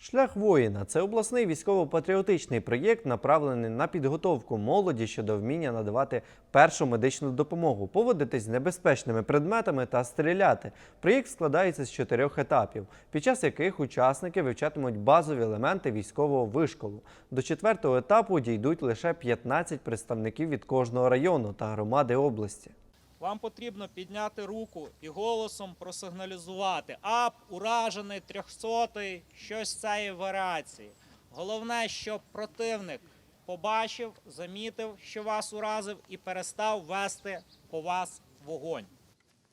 Шлях воїна це обласний військово-патріотичний проєкт, направлений на підготовку молоді щодо вміння надавати першу медичну допомогу, поводитись з небезпечними предметами та стріляти. Проєкт складається з чотирьох етапів, під час яких учасники вивчатимуть базові елементи військового вишколу. До четвертого етапу дійдуть лише 15 представників від кожного району та громади області. Вам потрібно підняти руку і голосом просигналізувати ап, уражений, трьохсотий, щось цієї варіації. Головне, щоб противник побачив, замітив, що вас уразив, і перестав вести по вас вогонь.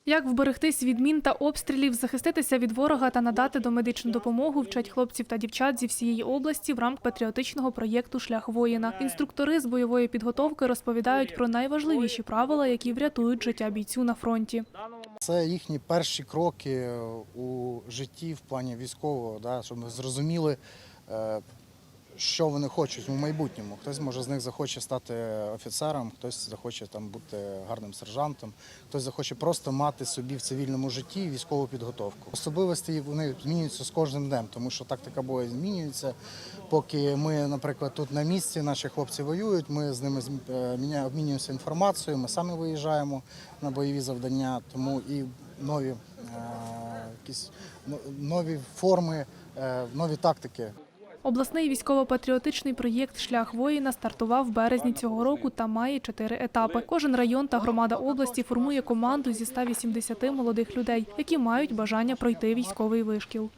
Як вберегтись від мін та обстрілів, захиститися від ворога та надати домедичну допомогу вчать хлопців та дівчат зі всієї області в рамках патріотичного проєкту Шлях воїна. Інструктори з бойової підготовки розповідають про найважливіші правила, які врятують життя бійцю на фронті. Це їхні перші кроки у житті в плані військового, да, щоб ми зрозуміли, е, що вони хочуть у майбутньому. Хтось може з них захоче стати офіцером, хтось захоче там бути гарним сержантом, хтось захоче просто мати собі в цивільному житті військову підготовку. Особливості вони змінюються з кожним днем, тому що тактика бою змінюється. Поки ми, наприклад, тут на місці, наші хлопці воюють, ми з ними е, обмінюємося інформацією, ми самі виїжджаємо на бойові завдання, тому і нові, е, якісь нові форми, е, нові тактики Обласний військово-патріотичний проєкт Шлях воїна стартував в березні цього року та має чотири етапи. Кожен район та громада області формує команду зі 180 молодих людей, які мають бажання пройти військовий вишкіл.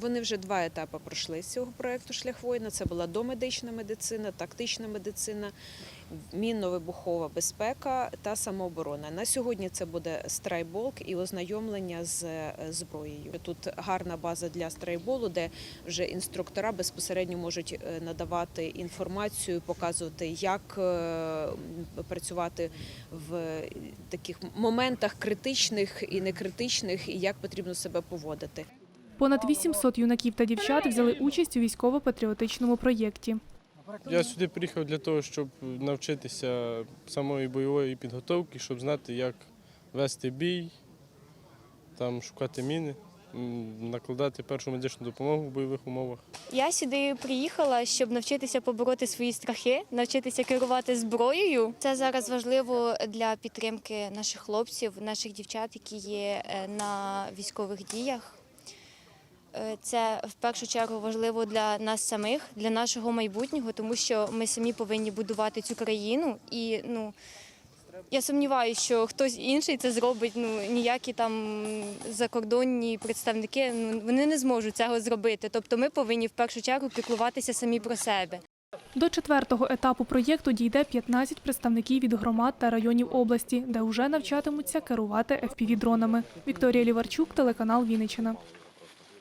Вони вже два етапи пройшли з цього проекту Шлях воїна. Це була домедична медицина, тактична медицина, мінно-вибухова безпека та самооборона. На сьогодні це буде страйболк і ознайомлення з е, зброєю. Тут гарна база для страйболу, де вже інструктора безпосередньо можуть е, надавати інформацію, показувати, як е, працювати в таких моментах критичних і некритичних, і як потрібно себе поводити. Понад 800 юнаків та дівчат взяли участь у військово-патріотичному проєкті. Я сюди приїхав для того, щоб навчитися самої бойової підготовки, щоб знати, як вести бій, там, шукати міни, накладати першу медичну допомогу в бойових умовах. Я сюди приїхала, щоб навчитися побороти свої страхи, навчитися керувати зброєю. Це зараз важливо для підтримки наших хлопців, наших дівчат, які є е, на військових діях. Е, Це в першу чергу важливо для нас самих, для нашого майбутнього, тому що ми самі повинні будувати цю країну. І ну я сумніваюся, що хтось інший це зробить. Ну ніякі там закордонні представники ну вони не зможуть цього зробити. Тобто, ми повинні в першу чергу піклуватися самі про себе. До четвертого етапу проєкту дійде 15 представників від громад та районів області, де вже навчатимуться керувати FPV-дронами. Вікторія Ліварчук, телеканал Вінниччина.